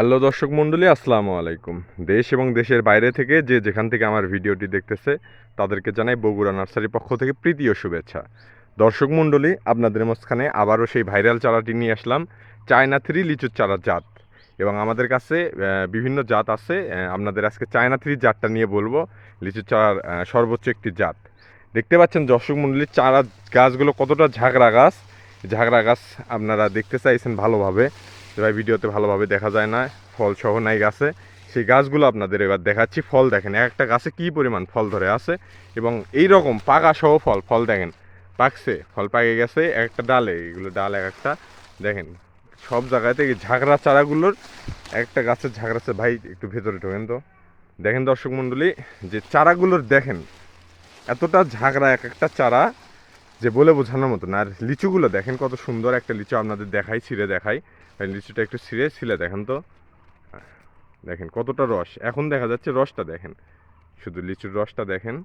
Hello দর্শক মণ্ডলী, আসসালামু আলাইকুম। দেশ এবং দেশের বাইরে থেকে যে যেখান থেকে আমার ভিডিওটি দেখতেছে, তাদেরকে জানাই বগুড়া নার্সারির পক্ষ থেকে প্রীতি ও শুভেচ্ছা। দর্শক মণ্ডলী, আপনাদের মাঝখানে আবারও সেই ভাইরাল চারাটি নিয়ে আসলাম, চায়না থ্রি লিচুর চারা জাত। এবং আমাদের কাছে বিভিন্ন জাত আছে আপনাদের আজকে চায়না থ্রি জাতটা নিয়ে বলব, লিচুর চারার সর্বোচ্চ একটি জাত। দেখতে পাচ্ছেন দর্শক মণ্ডলীর চারা গাছগুলো কতটা ঝাগড়া গাছ। ঝাগড়া গাছ আপনারা দেখতে চাইছেন ভালোভাবে। এবার ভিডিওতে ভালোভাবে দেখা যায় না ফল সহ নাই গাছে। সেই গাছগুলো আপনাদের এবার দেখাচ্ছি, ফল দেখেন এক একটা গাছে কী পরিমাণ ফল ধরে আছে এবং এই রকম পাকা সহ ফল ফল দেখেন, পাকছে, ফল পাকে গেছে এক একটা ডালে, এগুলো ডাল এক একটা, দেখেন, সব জায়গাতে ঝাগড়া চারাগুলোর একটা গাছের ঝাগড়া আছে। ভাই, একটু ভেতরে ঢোকেন তো। দেখেন দর্শক মণ্ডলী, যে চারাগুলোর দেখেন, এতটা ঝাগড়া এক একটা চারা যে বলে বোঝানোর মতো না। আর লিচুগুলো দেখেন কত সুন্দর একটা লিচু আপনাদের দেখাই, ছিঁড়ে দেখাই। লিচুটা একটু ছিঁড়ে ছিলে, দেখেন তো। দেখেন কতটা রস। এখন দেখা যাচ্ছে রসটা দেখেন। শুধু লিচুর রসটা দেখেন।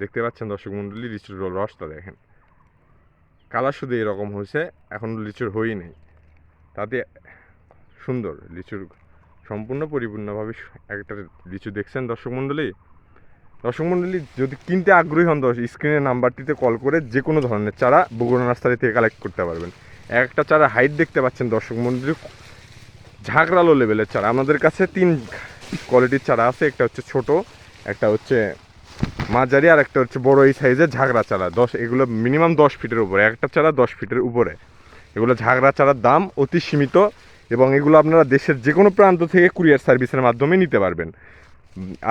দেখতে পাচ্ছেন দর্শক মণ্ডলী লিচুর রসটা দেখেন। কালার শুধু এরকম হয়েছে, এখন লিচুর হই নেই। তাতে সুন্দর লিচুর সম্পূর্ণ পরিপূর্ণভাবে একটা লিচু দেখছেন দর্শক মণ্ডলী দর্শক যদি কিনতে আগ্রহী হন দর্শক স্ক্রিনের নাম্বারটিতে কল করে যে কোনো ধরনের চারা বগুড়া নার্সারি থেকে কালেক্ট করতে পারবেন। এক একটা চারা হাইট দেখতে পাচ্ছেন দর্শক মন্ডলী, ঝাঁকড়ালো লেভেলের চারা। আমাদের কাছে তিন কোয়ালিটির চারা আছে, একটা হচ্ছে ছোট, একটা হচ্ছে মাঝারি, আর একটা হচ্ছে বড় এই সাইজের ঝাগড়া চারা। দশ, এগুলো মিনিমাম দশ ফিটের উপরে। একটা চারা দশ ফিটের উপরে। এগুলো ঝাগড়া চারার দাম অতি সীমিত এবং এগুলো আপনারা দেশের যে কোনো প্রান্ত থেকে কুরিয়ার সার্ভিসের মাধ্যমে নিতে পারবেন।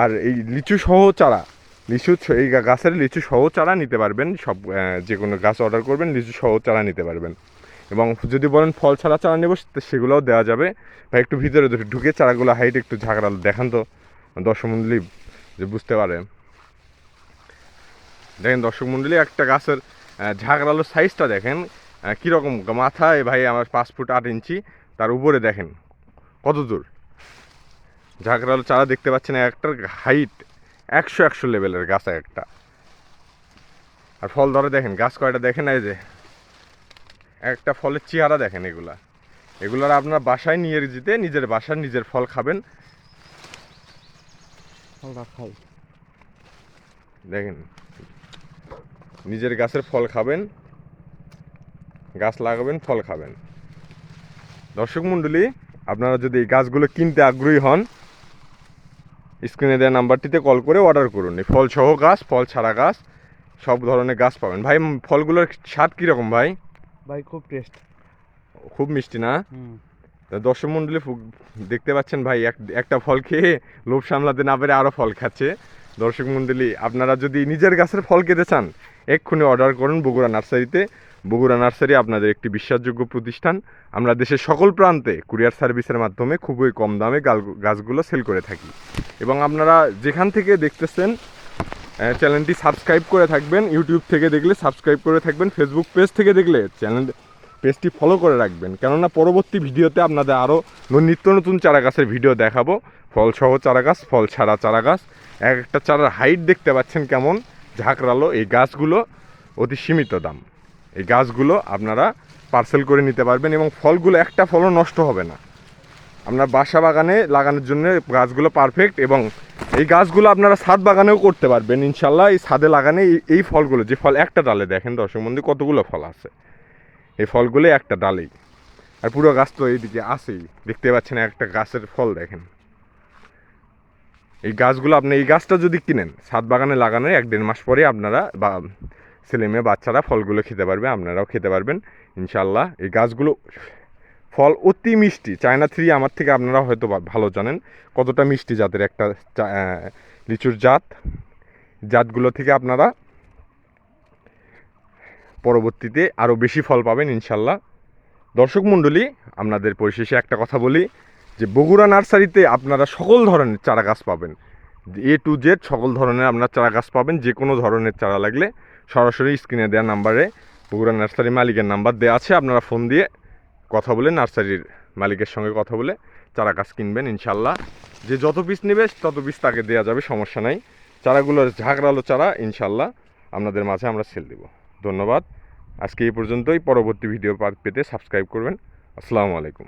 আর এই লিচু সহ চারা লিচু এই গাছের লিচু সহ চারা নিতে পারবেন সব যে কোনো গাছ অর্ডার করবেন লিচু সহ চারা নিতে পারবেন। এবং যদি বলেন ফল ছাড়া চারা নেব সেগুলোও দেওয়া যাবে। বা একটু ভিতরে ঢুকে চারাগুলো হাইট একটু ঝাঁকড়াল দেখান তো দর্শক মণ্ডলী যে বুঝতে পারে। দেখেন দর্শক মণ্ডলী একটা গাছের আহ, ঝাঁকড়ালো সাইজটা দেখেন কীরকম মাথায় ভাই আমার পাঁচ ফুট আট ইঞ্চি তার উপরে দেখেন কত দূর? ঝাঁকড়ালো চারা দেখতে পাচ্ছেন একটার হাইট একশো একশো লেভেলের গাছ একটা। আর ফল ধরে দেখেন গাছ কয়টা দেখেন এই যে? একটা ফলের চেহারা দেখেন এগুলা। এগুলার আপনার বাসায় নিয়ে যেতে নিজের বাসায় নিজের ফল খাবেন। দেখেন নিজের গাছের ফল খাবেন গাছ লাগাবেন ফল খাবেন। দর্শক মণ্ডলী আপনারা যদি এই গাছগুলো কিনতে আগ্রহী হন স্ক্রিনে দেওয়া নাম্বারটিতে কল করে অর্ডার করুন। ফল সহ গাছ ফল ছাড়া গাছ সব ধরনের গাছ পাবেন। ভাই ফলগুলোর স্বাদ কীরকম ভাই? ভাই খুব টেস্ট খুব মিষ্টি না? দর্শক মণ্ডলী দেখতে পাচ্ছেন ভাই এক একটা ফল খেয়ে লোভ সামলাতে না পেরে আরও ফল খাচ্ছে। দর্শক মণ্ডলী আপনারা যদি নিজের গাছের ফল খেতে চান এক্ষুনি অর্ডার করুন বগুড়া নার্সারিতে। বগুড়া নার্সারি আপনাদের একটি বিশ্বাসযোগ্য প্রতিষ্ঠান। আমরা দেশের সকল প্রান্তে কুরিয়ার সার্ভিসের মাধ্যমে খুবই কম দামে গাল- গাছগুলো সেল করে থাকি। এবং আপনারা যেখান থেকে দেখতেছেন চ্যানেলটি সাবস্ক্রাইব করে থাকবেন, ইউটিউব থেকে দেখলে সাবস্ক্রাইব করে থাকবেন, ফেসবুক পেজ থেকে দেখলে চ্যানেল, পেজটি ফলো করে রাখবেন। কেননা পরবর্তী ভিডিওতে আপনাদের আরও নিত্য নতুন চারা গাছের ভিডিও দেখাবো। ফল সহ চারা গাছ ফল ছাড়া চারা গাছ এক একটা চারার হাইট দেখতে পাচ্ছেন কেমন? ঝাঁকড়ালো এই গাছগুলো অতি সীমিত দাম। এই গাছগুলো আপনারা পার্সেল করে নিতে পারবেন এবং ফলগুলো একটা ফলও নষ্ট হবে না। আপনার বাসা বাগানে লাগানোর জন্য গাছগুলো পারফেক্ট এবং এই গাছগুলো আপনারা ছাদ বাগানেও করতে পারবেন। ইনশাল্লাহ এই ছাদে লাগানে এই- ফলগুলো, যে ফল একটা ডালে দেখেন দর্শক মন্দির কতগুলো ফল আছে। এই ফলগুলো একটা ডালেই। আর পুরো গাছ তো এইদিকে আছেই। দেখতে পাচ্ছেন একটা গাছের ফল দেখেন। এই গাছগুলো আপনি, এই গাছটা যদি কিনেন, ছাদ বাগানে লাগানোর এক দেড় মাস পরে আপনারা বা ছেলে মেয়ে বাচ্চারা ফলগুলো খেতে পারবে, আপনারাও খেতে পারবেন। ইনশাল্লাহ এই গাছগুলো ফল অতি মিষ্টি। চায়না থ্রি আমার থেকে আপনারা হয়তো ভালো জানেন। কতটা মিষ্টি জাতের একটা লিচুর জাত। জাতগুলো থেকে আপনারা পরবর্তীতে আরও বেশি ফল পাবেন ইনশাল্লাহ। দর্শক মণ্ডলী, আপনাদের পরিশেষে একটা কথা বলি যে বগুড়া নার্সারিতে আপনারা সকল ধরনের চারা গাছ পাবেন। এ টু জেড সকল ধরনের আপনার চারা গাছ পাবেন, যে কোনো ধরনের চারা লাগলে সরাসরি স্ক্রিনে দেওয়া নাম্বারে বগুড়া নার্সারি মালিকের নাম্বার দেওয়া আছে, আপনারা ফোন দিয়ে কথা বলে নার্সারির মালিকের সঙ্গে কথা বলে চারা গাছ কিনবেন, ইনশাল্লাহ। যে যত পিস নেবে, তত পিস তাকে দেওয়া যাবে, সমস্যা নাই। চারাগুলোর ঝাঁকড়ালো চারা, ইনশাল্লাহ, আপনাদের মাঝে আমরা সেল দেব। ধন্যবাদ। আজকে এই পর্যন্তই। পরবর্তী ভিডিও পেতে সাবস্ক্রাইব করবেন। আসসালামু আলাইকুম।